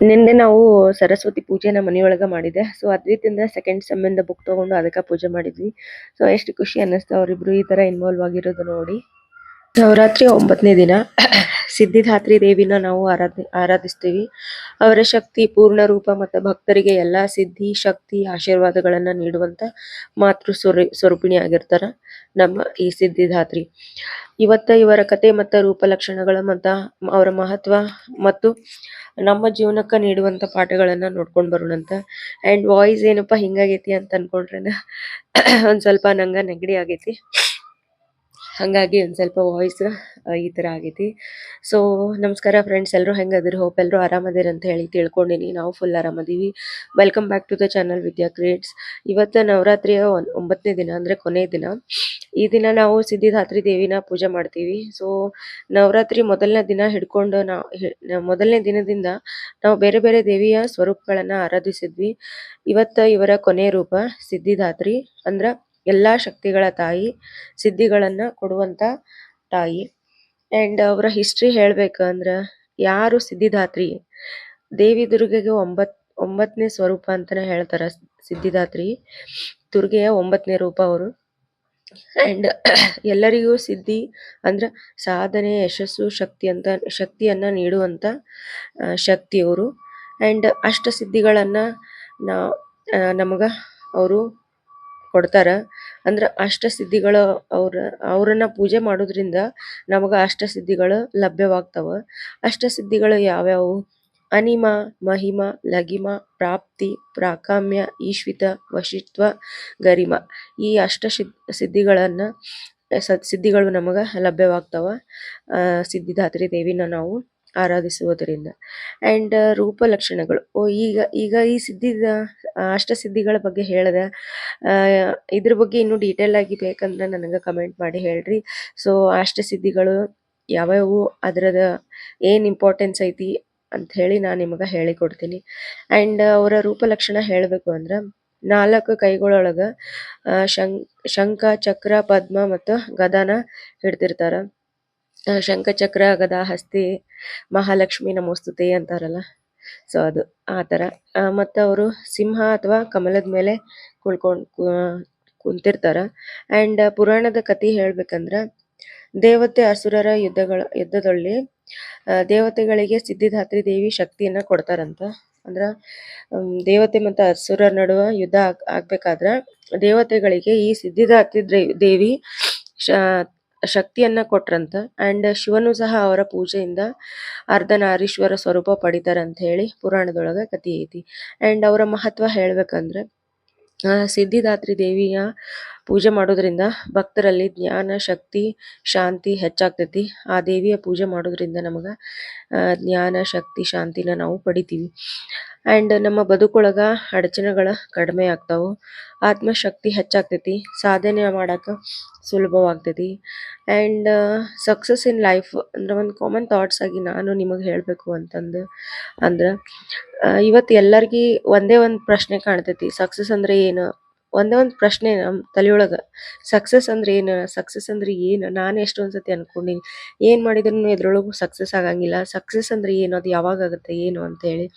ನಿನ್ನೆ ನಾವು ಸರಸ್ವತಿ ಪೂಜೆನ ಮನೆಯೊಳಗ ಮಾಡಿದೆ. ಸೊ ಅದ್ವಿತಿಂದ ಸೆಕೆಂಡ್ ಸೆಮ್ಮಿಂದ ಬುಕ್ ತಗೊಂಡು ಅದಕ್ಕೆ ಪೂಜೆ ಮಾಡಿದ್ವಿ. ಸೊ ಎಷ್ಟು ಖುಷಿ ಅನ್ನಿಸ್ತು ಅವರಿಬ್ರು ಈ ತರ ಇನ್ವಾಲ್ವ್ ಆಗಿರೋದು ನೋಡಿ. ನವರಾತ್ರಿ ಒಂಬತ್ತನೇ ದಿನ. ಸಿದ್ಧಿದಾತ್ರಿ ದೇವಿನ ನಾವು ಆರಾಧ, ಆರಾಧಿಸ್ತೀವಿ. ಅವರ ಶಕ್ತಿ, ಪೂರ್ಣ ರೂಪ ಮತ್ತು ಭಕ್ತರಿಗೆ ಎಲ್ಲಾ ಸಿದ್ಧಿ, ಶಕ್ತಿ, ಆಶೀರ್ವಾದಗಳನ್ನು ನೀಡುವಂತ ಮಾತೃ ಸ್ವರೂ, ಸ್ವರೂಪಿಣಿ ಆಗಿರ್ತಾರ ನಮ್ಮ ಈ ಸಿದ್ಧಿದಾತ್ರಿ. ಇವತ್ತ ಇವರ ಕತೆ ಮತ್ತು ರೂಪ ಲಕ್ಷಣಗಳ ಮತ್ತು ಅವರ ಮಹತ್ವ ಮತ್ತು ನಮ್ಮ ಜೀವನಕ್ಕೆ ನೀಡುವಂತ ಪಾಠಗಳನ್ನು ನೋಡ್ಕೊಂಡು ಬರೋಣಂತ. ಆ್ಯಂಡ್ ವಾಯ್ಸ್ ಏನಪ್ಪ ಹಿಂಗಾಗೈತಿ ಅಂತ ಅಂದ್ಕೊಂಡ್ರೆ ಒಂದು ಸ್ವಲ್ಪ ನಂಗ ನೆಗಡಿ ಆಗೈತಿ. ಹಂಗಾಗಿ ಒಂದು ಸ್ವಲ್ಪ ವಾಯ್ಸ್ ಈ ಥರ ಆಗೈತಿ. ಸೊ ನಮಸ್ಕಾರ ಫ್ರೆಂಡ್ಸ್ ಎಲ್ಲರೂ ಹೆಂಗದಿರಿ? ಹೋಪ್ ಎಲ್ಲರೂ ಆರಾಮದಿರಿ ಅಂತ ಹೇಳಿ ತಿಳ್ಕೊಂಡಿನಿ. ನಾವು full ಆರಾಮದೀವಿ. Welcome back to the channel Vidya creates ಇವತ್ತು ನವರಾತ್ರಿಯ ಒಂಬತ್ತನೇ ದಿನ ಅಂದ್ರೆ ಕೊನೆ ದಿನ. ಈ ದಿನ ನಾವು ಸಿದ್ಧಿದಾತ್ರಿ ದೇವಿನ ಪೂಜೆ ಮಾಡ್ತೀವಿ. ಸೊ ನವರಾತ್ರಿ ಮೊದಲನೇ ದಿನ ಹಿಡ್ಕೊಂಡು ನಾವು ಮೊದಲನೇ ದಿನದಿಂದ ನಾವು ಬೇರೆ ಬೇರೆ ದೇವಿಯ ಸ್ವರೂಪಗಳನ್ನು ಆರಾಧಿಸಿದ್ವಿ. ಇವತ್ತು ಇವರ ಕೊನೆ ರೂಪ ಸಿದ್ಧಿದಾತ್ರಿ. ಅಂದ್ರ ಎಲ್ಲಾ ಶಕ್ತಿಗಳ ತಾಯಿ, ಸಿದ್ಧಿಗಳನ್ನ ಕೊಡುವಂತ ತಾಯಿ. ಅಂಡ್ ಅವರ ಹಿಸ್ಟ್ರಿ ಅಂದ್ರೆ ಯಾರು ಸಿದ್ಧಿದಾತ್ರಿ? ದೇವಿ ದುರ್ಗೆಗೆ ಒಂಬತ್ ಒಂಬತ್ತನೇ ಸ್ವರೂಪ ಅಂತಾನೆ ಹೇಳ್ತಾರ ಸಿದ್ಧಿದಾತ್ರಿ. ದುರ್ಗೆಯ ಒಂಬತ್ತನೇ ರೂಪ ಅವರು. ಅಂಡ್ ಎಲ್ಲರಿಗೂ ಸಿದ್ಧಿ ಅಂದ್ರ ಸಾಧನೆ, ಯಶಸ್ಸು, ಶಕ್ತಿ ಅಂತ, ಶಕ್ತಿಯನ್ನ ನೀಡುವಂತ ಶಕ್ತಿ ಅವರು. ಅಂಡ್ ಅಷ್ಟ ಸಿದ್ಧಿಗಳನ್ನ ನಾ ನಮಗ ಅವರು ಕೊಡ್ತಾರ. ಅಂದ್ರ ಅಷ್ಟ ಸಿದ್ಧಿಗಳು ಅವ್ರ, ಅವ್ರನ್ನ ಪೂಜೆ ಮಾಡೋದ್ರಿಂದ ನಮಗ ಅಷ್ಟ ಸಿದ್ಧಿಗಳು ಲಭ್ಯವಾಗ್ತಾವ. ಅಷ್ಟ ಸಿದ್ಧಿಗಳು ಯಾವ್ಯಾವು? ಅನಿಮ, ಮಹಿಮ ಲಗಿಮ ಪ್ರಾಪ್ತಿ, ಪ್ರಾಕಾಮ್ಯ, ಈಶ್ವಿತ ವಶಿತ್ವ ಗರಿಮ. ಈ ಅಷ್ಟ ಸಿದ್ಧಿಗಳನ್ನು ಸಿದ್ಧಿಗಳನ್ನ ಸದ್ ಸಿದ್ಧಿಗಳು ನಮಗ ಲಭ್ಯವಾಗ್ತಾವ. ಸಿದ್ಧಿದಾತ್ರಿ ದೇವಿನ ನಾವು ಆರಾಧಿಸುವುದರಿಂದ. ಆ್ಯಂಡ್ ರೂಪ ಲಕ್ಷಣಗಳು. ಓ, ಈಗ ಈಗ ಈ ಸಿದ್ಧಿದ ಅಷ್ಟ ಸಿದ್ಧಿಗಳ ಬಗ್ಗೆ ಹೇಳ್ದೆ ಇದ್ರ ಬಗ್ಗೆ ಇನ್ನೂ ಡೀಟೇಲ್ ಆಗಿ ಬೇಕಂದ್ರೆ ನನಗೆ ಕಮೆಂಟ್ ಮಾಡಿ ಹೇಳ್ರಿ. ಸೊ ಅಷ್ಟ ಸಿದ್ಧಿಗಳು ಯಾವ್ಯಾವು? ಅದರದ ಏನು ಇಂಪಾರ್ಟೆನ್ಸ್ ಐತಿ ಅಂತ ಹೇಳಿ ನಾನು ನಿಮಗೆ ಹೇಳಿಕೊಡ್ತೀನಿ ಆ್ಯಂಡ್ ಅವರ ರೂಪ ಲಕ್ಷಣ ಹೇಳಬೇಕು ಅಂದ್ರೆ, ನಾಲ್ಕು ಕೈಗಳೊಳಗ ಶಂ, ಶಂಖ, ಚಕ್ರ, ಪದ್ಮ ಮತ್ತು ಗದಾನ ಹಿಡ್ದಿರ್ತಾರ. ಆ, ಶಂಖ ಚಕ್ರ ಗದಾ ಹಸ್ತಿ ಮಹಾಲಕ್ಷ್ಮಿ ನಮೋಸ್ತುತೆ ಅಂತಾರಲ್ಲ. ಸೊ ಅದು ಆ ಥರ. ಮತ್ತು ಅವರು ಸಿಂಹ ಅಥವಾ ಕಮಲದ ಮೇಲೆ ಕುಳ್ಕೊಂಡು ಕುಂತಿರ್ತಾರ. ಅಂಡ್ ಪುರಾಣದ ಕಥೆ ಹೇಳಬೇಕಂದ್ರೆ ದೇವತೆ ಅಸುರರ ಯುದ್ಧಗಳ ಯುದ್ಧದಲ್ಲಿ ದೇವತೆಗಳಿಗೆ ಸಿದ್ಧಿದಾತ್ರಿ ದೇವಿ ಶಕ್ತಿಯನ್ನು ಕೊಡ್ತಾರಂತ. ಅಂದ್ರೆ ದೇವತೆ ಮತ್ತು ಅಸುರರ ನಡುವೆ ಯುದ್ಧ ಆಗ್ ಆಗ್ಬೇಕಾದ್ರ ದೇವತೆಗಳಿಗೆ ಈ ಸಿದ್ಧಿದಾತ್ರಿ ದೇವಿ ಶ ಶಕ್ತಿಯನ್ನ ಕೊಟ್ರಂತ. ಅಂಡ್ ಶಿವನು ಸಹ ಅವರ ಪೂಜೆಯಿಂದ ಅರ್ಧನಾರೀಶ್ವರ ಸ್ವರೂಪ ಪಡಿತಾರ ಅಂತ ಹೇಳಿ ಪುರಾಣದೊಳಗ ಕಥೆ ಐತಿ. ಅಂಡ್ ಅವರ ಮಹತ್ವ ಹೇಳ್ಬೇಕಂದ್ರೆ ಸಿದ್ಧಿದಾತ್ರಿ ದೇವಿಯ ಪೂಜೆ ಮಾಡೋದ್ರಿಂದ ಭಕ್ತರಲ್ಲಿ ಜ್ಞಾನ, ಶಕ್ತಿ, ಶಾಂತಿ ಹೆಚ್ಚಾಗ್ತೈತಿ. ಆ ದೇವಿಯ ಪೂಜೆ ಮಾಡೋದ್ರಿಂದ ನಮಗೆ ಜ್ಞಾನ, ಶಕ್ತಿ, ಶಾಂತಿನ ನಾವು ಪಡಿತೀವಿ. ಆ್ಯಂಡ್ ನಮ್ಮ ಬದುಕೊಳಗ ಅಡಚಣೆಗಳು ಕಡಿಮೆ ಆಗ್ತಾವು. ಆತ್ಮಶಕ್ತಿ ಹೆಚ್ಚಾಗ್ತೈತಿ. ಸಾಧನೆ ಮಾಡೋಕ್ಕೆ ಸುಲಭವಾಗ್ತೈತಿ. ಆ್ಯಂಡ್ ಸಕ್ಸಸ್ ಇನ್ ಲೈಫ್ ಅಂದ್ರೆ ಒಂದು ಕಾಮನ್ ಥಾಟ್ಸ್ ಆಗಿ ನಾನು ನಿಮಗೆ ಹೇಳಬೇಕು ಅಂತಂದು ಅಂದ್ರೆ ಇವತ್ತು ಎಲ್ಲರಿಗೂ ಒಂದೇ ಒಂದು ಪ್ರಶ್ನೆ ಕಾಣ್ತೈತಿ. ಸಕ್ಸಸ್ ಅಂದರೆ ಏನು? ಒಂದೇ ಒಂದು ಪ್ರಶ್ನೆ ನಮ್ಮ ತಲೆಯೊಳಗ. ಸಕ್ಸಸ್ ಅಂದ್ರೆ ಏನು? ಸಕ್ಸಸ್ ಅಂದ್ರೆ ಏನು? ನಾನು ಎಷ್ಟೊಂದು ಸತಿ ಅನ್ಕೊಂಡಿನಿ. ಏನು ಮಾಡಿದ್ರು ಎದ್ರೊಳಗು ಸಕ್ಸಸ್ ಆಗಂಗಿಲ್ಲ. ಸಕ್ಸಸ್ ಅಂದ್ರೆ ಏನು? ಅದು ಯಾವಾಗ ಆಗುತ್ತೆ? ಏನು ಅಂತ ಹೇಳಿ.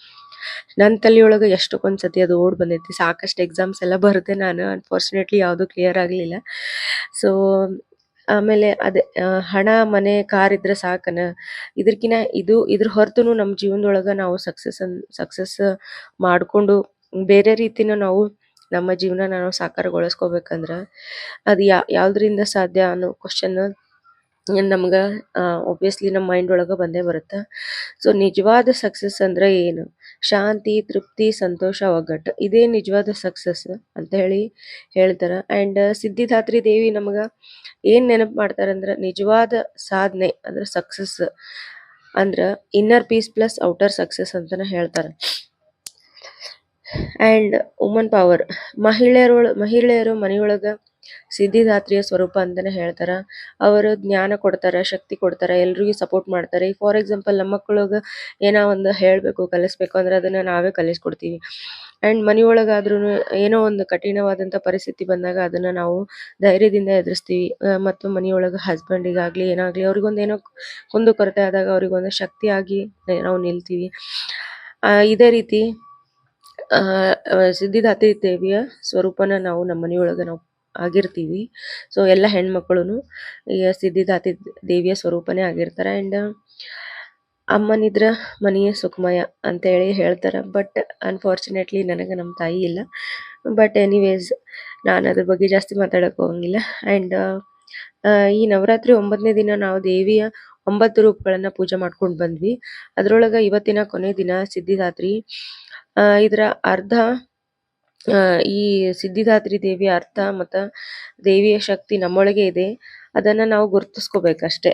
ನನ್ನ ತಲೆಯೊಳಗ ಎಷ್ಟಕ್ಕೊಂದ್ ಸತಿ ಅದು ಓಡ್ ಬಂದೈತಿ. ಸಾಕಷ್ಟು ಎಕ್ಸಾಮ್ಸ್ ಎಲ್ಲ ಬರುತ್ತೆ ನಾನು. ಅನ್ಫಾರ್ಚುನೇಟ್ಲಿ ಯಾವುದು ಕ್ಲಿಯರ್ ಆಗಲಿಲ್ಲ. ಸೊ ಆಮೇಲೆ ಅದೇ ಹಣ, ಮನೆ, ಕಾರ್ ಇದ್ರೆ ಸಾಕನ? ಇದಕ್ಕಿನ ಇದು, ಇದ್ರ ಹೊರತುನು ನಮ್ಮ ಜೀವನದೊಳಗ ನಾವು ಸಕ್ಸಸ್ ಅನ್, ಸಕ್ಸಸ್ ಮಾಡ್ಕೊಂಡು ಬೇರೆ ರೀತಿನ ನಾವು ನಮ್ಮ ಜೀವನ ನಾವು ಸಾಕಾರಗೊಳಿಸ್ಕೋಬೇಕಂದ್ರ ಅದು ಯಾ, ಯಾವ್ದ್ರಿಂದ ಸಾಧ್ಯ ಅನ್ನೋ ಕ್ವಶನ್ ನಮ್ಗ ಒಬ್ವಿಯಸ್ಲಿ ನಮ್ಮ ಮೈಂಡ್ ಒಳಗ ಬಂದೇ ಬರುತ್ತೆ. ಸೊ ನಿಜವಾದ ಸಕ್ಸಸ್ ಅಂದ್ರೆ ಏನು? ಶಾಂತಿ, ತೃಪ್ತಿ, ಸಂತೋಷ, ಒಗ್ಗಟ್ಟು. ಇದೇ ನಿಜವಾದ ಸಕ್ಸಸ್ ಅಂತ ಹೇಳಿ ಹೇಳ್ತಾರ. ಅಂಡ್ ಸಿದ್ಧಿದಾತ್ರಿ ದೇವಿ ನಮಗ ಏನ್ ನೆನಪು ಮಾಡ್ತಾರಂದ್ರ ನಿಜವಾದ ಸಾಧನೆ ಅಂದ್ರೆ ಸಕ್ಸಸ್ ಅಂದ್ರ inner peace plus outer success ಅಂತಾನೆ ಹೇಳ್ತಾರ. ಅಂಡ್ ವುಮನ್ ಪವರ್ ಮಹಿಳೆಯರೊಳ, ಮಹಿಳೆಯರು ಮನೆಯೊಳಗ ಸಿದ್ಧಿದಾತ್ರಿಯ ಸ್ವರೂಪ ಅಂತಾನೆ ಹೇಳ್ತಾರ. ಅವರು ಜ್ಞಾನ ಕೊಡ್ತಾರೆ, ಶಕ್ತಿ ಕೊಡ್ತಾರೆ, ಎಲ್ರಿಗೂ ಸಪೋರ್ಟ್ ಮಾಡ್ತಾರೆ. ಈಗ ಫಾರ್ ಎಕ್ಸಾಂಪಲ್ ನಮ್ಮ ಮಕ್ಕಳಿಗೆ ಏನೋ ಒಂದು ಹೇಳಬೇಕು, ಕಲಿಸ್ಬೇಕು ಅಂದ್ರೆ ಅದನ್ನ ನಾವೇ ಕಲಿಸ್ಕೊಡ್ತೀವಿ. ಅಂಡ್ ಮನೆಯೊಳಗಾದ್ರೂ ಏನೋ ಒಂದು ಕಠಿಣವಾದಂಥ ಪರಿಸ್ಥಿತಿ ಬಂದಾಗ ಅದನ್ನು ನಾವು ಧೈರ್ಯದಿಂದ ಎದುರಿಸ್ತೀವಿ. ಮತ್ತು ಮನೆಯೊಳಗೆ ಹಸ್ಬೆಂಡಿಗಾಗಲಿ ಏನಾಗಲಿ ಅವ್ರಿಗೊಂದು ಏನೋ ಕುಂದು ಕೊರತೆ ಆದಾಗ ಅವ್ರಿಗೊಂದು ಶಕ್ತಿಯಾಗಿ ನಾವು ನಿಲ್ತೀವಿ. ಇದೇ ರೀತಿ ಸಿದ್ಧಿದಾತ್ರಿ ದೇವಿಯ ಸ್ವರೂಪನ ನಾವು ನಮ್ಮ ಮನೆಯೊಳಗೆ ನಾವು ಆಗಿರ್ತೀವಿ. ಸೊ ಎಲ್ಲ ಹೆಣ್ಮಕ್ಳು ಈ ಸಿದ್ಧಿದಾತಿ ದೇವಿಯ ಸ್ವರೂಪನೇ ಆಗಿರ್ತಾರೆ. ಆ್ಯಂಡ್ ಅಮ್ಮನಿದ್ರ ಮನೆಯ ಸುಖಮಯ ಅಂತೇಳಿ ಹೇಳ್ತಾರೆ. ಬಟ್ ಅನ್ಫಾರ್ಚುನೇಟ್ಲಿ ನನಗೆ ನಮ್ಮ ತಾಯಿ ಇಲ್ಲ. ಬಟ್ ಎನಿವೇಸ್ ನಾನು ಅದ್ರ ಬಗ್ಗೆ ಜಾಸ್ತಿ ಮಾತಾಡಕ್ಕೆ ಹೋಗಂಗಿಲ್ಲ. ಆ್ಯಂಡ್ ಈ ನವರಾತ್ರಿ ಒಂಬತ್ತನೇ ದಿನ ನಾವು ದೇವಿಯ ಒಂಬತ್ತು ರೂಪಗಳನ್ನ ಪೂಜೆ ಮಾಡ್ಕೊಂಡು ಬಂದ್ವಿ. ಅದ್ರೊಳಗ ಇವತ್ತಿನ ಕೊನೆ ದಿನ ಸಿದ್ಧಿದಾತ್ರಿ ಇದರ ಅರ್ಧ ಈ ಸಿದ್ಧಿದಾತ್ರಿ ದೇವಿಯ ಅರ್ಥ ಮತ್ತ ದೇವಿಯ ಶಕ್ತಿ ನಮ್ಮೊಳಗೆ ಇದೆ. ಅದನ್ನ ನಾವು ಗುರ್ತಿಸ್ಕೋಬೇಕಷ್ಟೇ.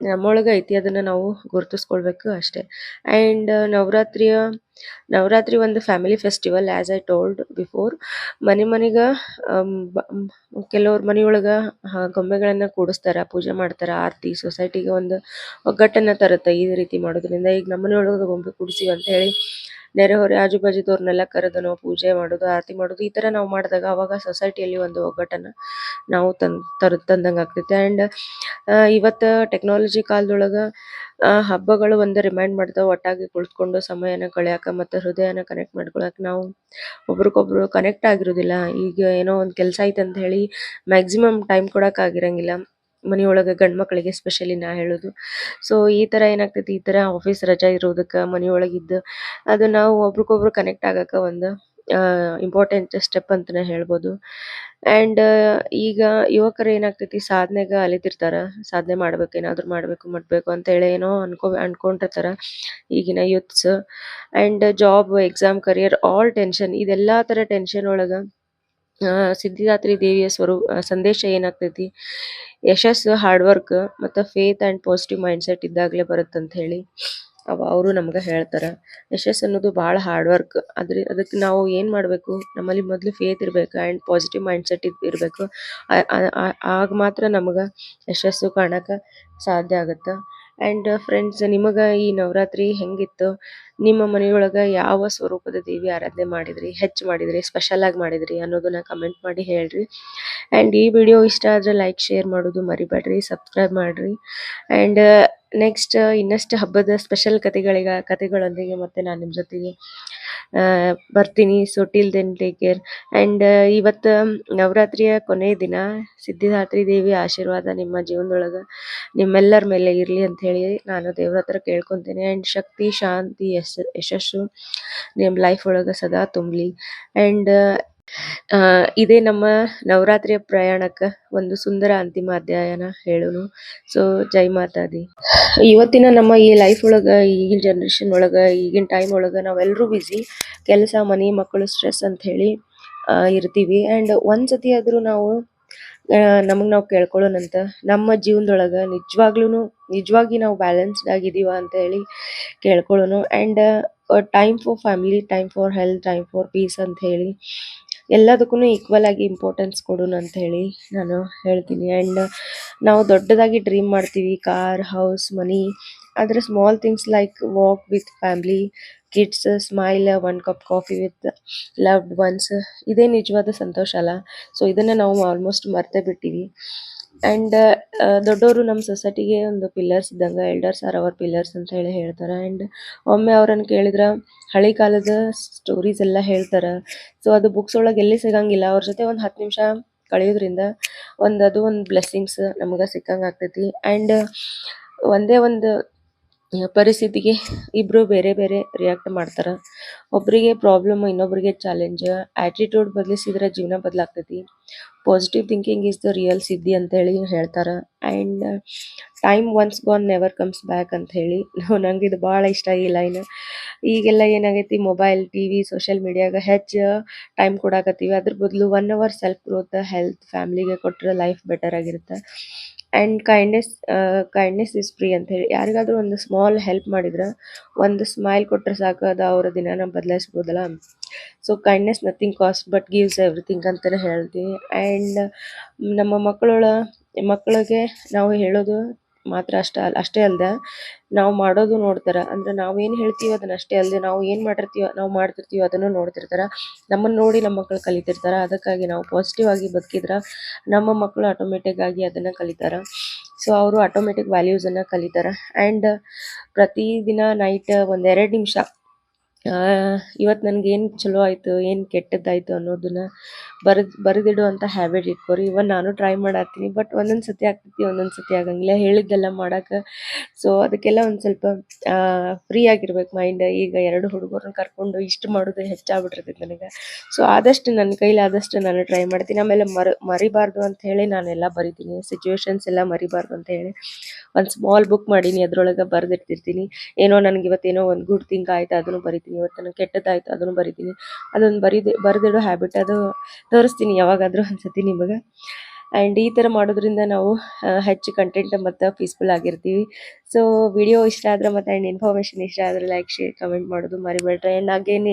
ನಮ್ಮೊಳಗೆ ಐತಿ ಅದನ್ನ ನಾವು ಗುರುತಿಸ್ಕೊಳ್ಬೇಕು ಅಷ್ಟೇ. ಆ್ಯಂಡ್ ನವರಾತ್ರಿಯ, ನವರಾತ್ರಿ ಒಂದು family festival as I told before ಮನೆ ಮನೆಗೆ ಕೆಲವ್ರ ಮನೆಯೊಳಗ ಗೊಂಬೆಗಳನ್ನು ಕೂಡಿಸ್ತಾರ, ಪೂಜೆ ಮಾಡ್ತಾರ, ಆರತಿ ಸೊಸೈಟಿಗೆ ಒಂದು ಒಗ್ಗಟ್ಟನ್ನ ತರುತ್ತೆ ಈ ರೀತಿ ಮಾಡೋದ್ರಿಂದ. ಈಗ ನಮ್ಮ ಮನೆಯೊಳಗೆ ಗೊಂಬೆ ಕೂಡಿಸಿ ಅಂತ ಹೇಳಿ ನೆರೆಹೊರೆ ಆಜು ಬಾಜುದವ್ರನ್ನೆಲ್ಲ ಕರೆದು ನಾವು ಪೂಜೆ ಮಾಡೋದು, ಆರತಿ ಮಾಡೋದು, ಈ ಥರ ನಾವು ಮಾಡಿದಾಗ ಅವಾಗ ಸೊಸೈಟಿಯಲ್ಲಿ ಒಂದು ಒಗ್ಗಟ್ಟನ್ನ ನಾವು ತಂದ್, ತರ, ತಂದಂಗೆ ಆಗ್ತೈತೆ. ಆ್ಯಂಡ್ ಇವತ್ತು ಟೆಕ್ನಾಲಜಿ ಕಾಲದೊಳಗೆ ಹಬ್ಬಗಳು ಒಂದು ರಿಮೈಂಡ್ ಮಾಡ್ತಾವೆ, ಒಟ್ಟಾಗಿ ಕುಳಿತುಕೊಂಡು ಸಮಯನ ಕಳೆಯಾಕ ಮತ್ತೆ ಹೃದಯನ ಕನೆಕ್ಟ್ ಮಾಡ್ಕೊಳಕ್ಕೆ ನಾವು ಒಬ್ರಿಗೊಬ್ರು ಕನೆಕ್ಟ್ ಆಗಿರೋದಿಲ್ಲ. ಈಗ ಏನೋ ಒಂದು ಕೆಲಸ ಐತೆ ಅಂತ ಹೇಳಿ ಮ್ಯಾಕ್ಸಿಮಮ್ ಟೈಮ್ ಕೊಡಕ್ ಆಗಿರಂಗಿಲ್ಲ. ಮನೆಯೊಳಗೆ ಗಂಡ್ ಮಕ್ಕಳಿಗೆ ಸ್ಪೆಷಲಿ ನಾ ಹೇಳೋದು. ಸೊ ಈ ತರ ಏನಾಗ್ತೈತಿ, ಈ ತರ ಆಫೀಸ್ ರಜಾ ಇರೋದಕ್ಕೆ ಮನೆಯೊಳಗಿದ್ದು ಅದು ನಾವು ಒಬ್ರಿಗೊಬ್ರು ಕನೆಕ್ಟ್ ಆಗಕ್ಕೆ ಒಂದು ಇಂಪಾರ್ಟೆಂಟ್ ಸ್ಟೆಪ್ ಅಂತಾನೆ ಹೇಳ್ಬೋದು. ಅಂಡ್ ಈಗ ಯುವಕರು ಏನಾಗ್ತೈತಿ, ಸಾಧನೆಗೆ ಅಲಿತಿರ್ತಾರ, ಸಾಧನೆ ಮಾಡ್ಬೇಕು, ಏನಾದರೂ ಮಾಡಬೇಕು ಅಂತ ಹೇಳಿ ಏನೋ ಅನ್ಕೋ ಅನ್ಕೊಂಡಿರ್ತಾರ ಈಗಿನ youths and job exam career all tension ಇದೆಲ್ಲಾ ತರ ಟೆನ್ಷನ್ ಒಳಗೆ ಸಿದ್ಧಿದಾತ್ರಿ ದೇವಿಯ ಸ್ವರೂಪ ಸಂದೇಶ ಏನಾಗ್ತೈತಿ? ಯಶಸ್ಸು ಹಾರ್ಡ್ ವರ್ಕ್ ಮತ್ತು faith and positive mindset ಇದ್ದಾಗಲೇ ಬರುತ್ತಂತ ಹೇಳಿ ಅವ, ಅವರು ನಮ್ಗೆ ಹೇಳ್ತಾರೆ. ಯಶಸ್ಸು ಅನ್ನೋದು ಭಾಳ ಹಾರ್ಡ್ ವರ್ಕ್ ಅದ್ರ ಅದಕ್ಕೆ ನಾವು ಏನು ಮಾಡಬೇಕು? ನಮ್ಮಲ್ಲಿ ಮೊದಲು ಫೇತ್ ಇರಬೇಕು ಆ್ಯಂಡ್ ಪಾಸಿಟಿವ್ ಮೈಂಡ್ ಸೆಟ್ ಇರಬೇಕು. ಆಗ ಮಾತ್ರ ನಮ್ಗೆ ಯಶಸ್ಸು ಕಾಣಕ್ಕೆ ಸಾಧ್ಯ ಆಗುತ್ತೆ. ಆ್ಯಂಡ್ ಫ್ರೆಂಡ್ಸ್ ನಿಮಗ ಈ ನವರಾತ್ರಿ ಹೆಂಗಿತ್ತು? ನಿಮ್ಮ ಮನೆಯೊಳಗ ಯಾವ ಸ್ವರೂಪದ ದೇವಿ ಆರಾಧನೆ ಮಾಡಿದ್ರಿ? ಹೆಚ್ಚು ಮಾಡಿದ್ರಿ? ಸ್ಪೆಷಲ್ ಆಗಿ ಮಾಡಿದ್ರಿ? ಅನ್ನೋದನ್ನ ಕಮೆಂಟ್ ಮಾಡಿ ಹೇಳ್ರಿ. ಅಂಡ್ ಈ ವಿಡಿಯೋ ಇಷ್ಟ ಆದ್ರೆ ಲೈಕ್ ಶೇರ್ ಮಾಡೋದು ಮರಿಬೇಡ್ರಿ ಸಬ್ಸ್ಕ್ರೈಬ್ ಮಾಡ್ರಿ. ಆ್ಯಂಡ್ ನೆಕ್ಸ್ಟ್ ಇನ್ನಷ್ಟು ಹಬ್ಬದ ಸ್ಪೆಷಲ್ ಕತೆಗಳಿಗ ಕತೆಗಳೊಂದಿಗೆ ಮತ್ತೆ ನಾನು ನಿಮ್ಮ ಜೊತೆಗೆ ಬರ್ತೀನಿ. So till then take care and ಇವತ್ತು ನವರಾತ್ರಿಯ ಕೊನೆಯ ದಿನ, ಸಿದ್ಧಿದಾತ್ರಿ ದೇವಿ ಆಶೀರ್ವಾದ ನಿಮ್ಮ ಜೀವನದೊಳಗೆ ನಿಮ್ಮೆಲ್ಲರ ಮೇಲೆ ಇರಲಿ ಅಂತ ಹೇಳಿ ನಾನು ದೇವ್ರ ಹತ್ರ ಕೇಳ್ಕೊತೀನಿ. ಆ್ಯಂಡ್ ಶಕ್ತಿ, ಶಾಂತಿ, ಯಶ್, ಯಶಸ್ಸು ನಿಮ್ಮ ಲೈಫ್ ಒಳಗೆ ಸದಾ ತುಂಬಲಿ. ಆ್ಯಂಡ್ ಇದೇ ನಮ್ಮ ನವರಾತ್ರಿಯ ಪ್ರಯಾಣಕ್ಕೆ ಒಂದು ಸುಂದರ ಅಂತಿಮ ಅಧ್ಯಯನ ಹೇಳೋಣ ಸೊ ಜೈ ಮಾತಾದಿ. ಇವತ್ತಿನ ನಮ್ಮ ಈ ಲೈಫ್ ಒಳಗ, ಈಗಿನ ಜನ್ರೇಷನ್ ಒಳಗ, ಈಗಿನ ಟೈಮ್ ಒಳಗ ನಾವೆಲ್ಲರೂ ಬಿಸಿ ಕೆಲಸ, ಮನೆ, ಮಕ್ಕಳು ಸ್ಟ್ರೆಸ್ ಅಂತ ಹೇಳಿ ಇರ್ತೀವಿ. ಆ್ಯಂಡ್ ಒಂದ್ಸತಿ ಆದರೂ ನಾವು ನಮಗೆ ನಾವು ಕೇಳ್ಕೊಳ್ಳೋಣಂತ, ನಮ್ಮ ಜೀವನದೊಳಗೆ ನಿಜವಾಗ್ಲೂ ನಿಜವಾಗಿ ನಾವು ಬ್ಯಾಲೆನ್ಸ್ಡ್ ಆಗಿದ್ದೀವ ಅಂತ ಹೇಳಿ ಕೇಳ್ಕೊಳ್ಳೋಣ. And time for family time for health time for peace ಅಂತ ಹೇಳಿ ಎಲ್ಲದಕ್ಕೂ ಈಕ್ವಲ್ ಆಗಿ ಇಂಪಾರ್ಟೆನ್ಸ್ ಕೊಡೋಣ ಅಂತ ಹೇಳಿ ನಾನು ಹೇಳ್ತೀನಿ. ಆ್ಯಂಡ್ ನಾವು ದೊಡ್ಡದಾಗಿ ಡ್ರೀಮ್ ಮಾಡ್ತೀವಿ ಕಾರ್ ಹೌಸ್ ಮನಿ ಆದರೆ small things like walk with family kids smile one cup coffee with loved ones ಇದೇ ನಿಜವಾದ ಸಂತೋಷ ಅಲ್ಲ? ಸೊ ಇದನ್ನು ನಾವು ಆಲ್ಮೋಸ್ಟ್ ಮರ್ತೇ ಬಿಟ್ಟಿವಿ. ಆ್ಯಂಡ್ ದೊಡ್ಡವರು ನಮ್ಮ ಸೊಸೈಟಿಗೆ ಒಂದು ಪಿಲ್ಲರ್ಸ್ ಇದ್ದಂಗೆ ಎಲ್ಡರ್ಸ್ ಆರ್ ಅವರ್ ಪಿಲ್ಲರ್ಸ್ ಅಂತ ಹೇಳಿ ಹೇಳ್ತಾರೆ. ಆ್ಯಂಡ್ ಒಮ್ಮೆ ಅವ್ರನ್ನ ಕೇಳಿದ್ರೆ, ಹಳೆ ಕಾಲದ ಸ್ಟೋರೀಸ್ ಎಲ್ಲ ಹೇಳ್ತಾರೆ. ಸೊ ಅದು ಬುಕ್ಸ್ ಒಳಗೆ ಎಲ್ಲಿ ಸಿಗಂಗಿಲ್ಲ. ಅವ್ರ ಜೊತೆ ಒಂದು ಹತ್ತು ನಿಮಿಷ ಕಳೆಯೋದ್ರಿಂದ ಒಂದು ಅದು ಒಂದು ಬ್ಲೆಸ್ಸಿಂಗ್ಸ್ ನಮ್ಗೆ ಸಿಕ್ಕಂಗೆ ಆಗ್ತೈತಿ. ಆ್ಯಂಡ್ ಒಂದೇ ಒಂದು ಪರಿಸ್ಥಿತಿಗೆ ಇಬ್ಬರು ಬೇರೆ ಬೇರೆ ರಿಯಾಕ್ಟ್ ಮಾಡ್ತಾರೆ. ಒಬ್ಬರಿಗೆ ಪ್ರಾಬ್ಲಮ್ ಇನ್ನೊಬ್ರಿಗೆ ಚಾಲೆಂಜ್ ಆ್ಯಟಿಟ್ಯೂಡ್ ಬದಲಿಸಿದ್ರೆ ಜೀವನ ಬದಲಾಗ್ತೈತಿ. Positive thinking is the real ಸಿದ್ಧಿ ಅಂತ ಹೇಳಿ ಹೇಳ್ತಾರೆ. And time once gone never comes back ಅಂತ ಹೇಳಿ. ನಂಗೆ ಇದು ಭಾಳ ಇಷ್ಟ ಈ ಲೈನ್ ಈಗೆಲ್ಲ ಏನಾಗೈತಿ ಮೊಬೈಲ್ ಟಿ ವಿ ಸೋಷಿಯಲ್ ಮೀಡಿಯಾಗ ಹೆಚ್ಚು ಟೈಮ್ ಕೊಡಾಕತ್ತೀವಿ. ಅದ್ರ ಬದಲು one hour self growth health ಫ್ಯಾಮಿಲಿಗೆ ಕೊಟ್ಟರೆ ಲೈಫ್ ಬೆಟರ್ ಆಗಿರುತ್ತೆ. And kindness kindness is free ಅಂತ ಹೇಳಿ. ಯಾರಿಗಾದ್ರೂ ಒಂದು ಸ್ಮಾಲ್ ಹೆಲ್ಪ್ ಮಾಡಿದ್ರೆ, ಒಂದು ಸ್ಮೈಲ್ ಕೊಟ್ಟರೆ ಸಾಕು, ಅದು ಅವರ ದಿನಾನ ಬದಲಾಯಿಸ್ಬೋದಲ್ಲ. So kindness nothing cost but gives everything ಅಂತಲೇ ಹೇಳ್ತೀವಿ ಆ್ಯಂಡ್ ನಮ್ಮ ಮಕ್ಕಳೊಳ, ಮಕ್ಕಳಿಗೆ ನಾವು ಹೇಳೋದು ಮಾತ್ರ ಅಷ್ಟ ಅಲ್ಲ ಅಷ್ಟೇ ಅಲ್ಲದೆ ನಾವು ಮಾಡೋದು ನೋಡ್ತಾರೆ. ಅಂದ್ರೆ ನಾವೇನು ಹೇಳ್ತೀವಿ ಅದನ್ನ ಅಷ್ಟೇ ಅಲ್ದೆ, ನಾವು ಏನು ಮಾಡಿರ್ತೀವೋ, ನಾವು ಮಾಡ್ತಿರ್ತೀವೋ ಅದನ್ನು ನೋಡ್ತಿರ್ತಾರೆ. ನಮ್ಮನ್ನು ನೋಡಿ ನಮ್ಮ ಮಕ್ಕಳು ಕಲಿತಿರ್ತಾರ. ಅದಕ್ಕಾಗಿ ನಾವು ಪಾಸಿಟಿವ್ ಆಗಿ ಬದುಕಿದ್ರೆ ನಮ್ಮ ಮಕ್ಕಳು ಆಟೋಮೆಟಿಕ್ ಆಗಿ ಅದನ್ನು ಕಲಿತಾರೆ. ಸೊ ಅವರು ಆಟೋಮೆಟಿಕ್ ವ್ಯಾಲ್ಯೂಸನ್ನು ಕಲಿತಾರೆ. ಆ್ಯಂಡ್ ಪ್ರತಿದಿನ ನೈಟ್ ಒಂದೆರಡು ನಿಮಿಷ ಇವತ್ತು ನನಗೇನು ಚಲೋ ಆಯಿತು, ಏನು ಕೆಟ್ಟದ್ದಾಯಿತು ಅನ್ನೋದನ್ನ ಬರೆದು ಬರೆದಿಡುವಂಥ ಹ್ಯಾಬಿಟ್ ಇಟ್ಕೋರಿ. ಇವನ್ ನಾನು ಟ್ರೈ ಮಾಡತ್ತೀನಿ ಬಟ್ ಒಂದೊಂದು ಸತಿ ಆಗ್ತೈತಿ, ಒಂದೊಂದು ಸತಿ ಆಗಂಗಿಲ್ಲ. ಹೇಳಿದ್ದೆಲ್ಲ ಮಾಡೋಕೆ ಸೊ ಅದಕ್ಕೆಲ್ಲ ಒಂದು ಸ್ವಲ್ಪ ಫ್ರೀ ಆಗಿರ್ಬೇಕು ಮೈಂಡ್ ಈಗ ಎರಡು ಹುಡುಗರನ್ನ ಕರ್ಕೊಂಡು ಇಷ್ಟು ಮಾಡೋದು ಹೆಚ್ಚಾಗ್ಬಿಟ್ಟಿರ್ತೈತೆ ನನಗೆ. ಸೊ ಆದಷ್ಟು ನನ್ನ ಕೈಲಿ ಆದಷ್ಟು ನಾನು ಟ್ರೈ ಮಾಡ್ತೀನಿ. ಆಮೇಲೆ ಮರ, ಮರಿಬಾರ್ದು ಅಂತ ಹೇಳಿ ನಾನೆಲ್ಲ ಬರಿತೀನಿ. ಸಿಚುವೇಶನ್ಸ್ ಎಲ್ಲ ಮರಿಬಾರ್ದು ಅಂತ ಹೇಳಿ ಒಂದು ಸ್ಮಾಲ್ ಬುಕ್ ಮಾಡೀನಿ, ಅದರೊಳಗೆ ಬರೆದಿಟ್ಟಿರ್ತೀನಿ. ಏನೋ ನನಗೆ ಇವತ್ತೇನೋ ಒಂದು ಗುಡ್ ಥಿಂಗ್ ಆಯ್ತು, ಅದನ್ನು ಬರಿತೀನಿ. ಇವತ್ತು ನನಗೆ ಕೆಟ್ಟದಾಯ್ತು, ಅದನ್ನು ಬರಿತೀನಿ. ಅದೊಂದು ಬರೀದೆ, ಬರೆದಿಡೋ ಹ್ಯಾಬಿಟ್ ಅದು ತೋರಿಸ್ತೀನಿ ಯಾವಾಗಾದರೂ ಅನ್ಸತಿ ನಿಮಗೆ. ಆ್ಯಂಡ್ ಈ ಥರ ಮಾಡೋದ್ರಿಂದ ನಾವು ಹೆಚ್ಚು ಕಂಟೆಂಟ್ ಮತ್ತು ಪೀಸ್ಫುಲ್ ಆಗಿರ್ತೀವಿ. ಸೊ ವಿಡಿಯೋ ಇಷ್ಟ ಆದ್ರೆ ಮತ್ತು ಆ್ಯಂಡ್ ಇನ್ಫಾರ್ಮೇಷನ್ ಇಷ್ಟ ಆದರೆ ಲೈಕ್ ಶೇರ್ ಕಮೆಂಟ್ ಮಾಡೋದು ಮರಿಬೇಡ್ರಿ. ಆ್ಯಂಡ್ ಹಾಗೇನೆ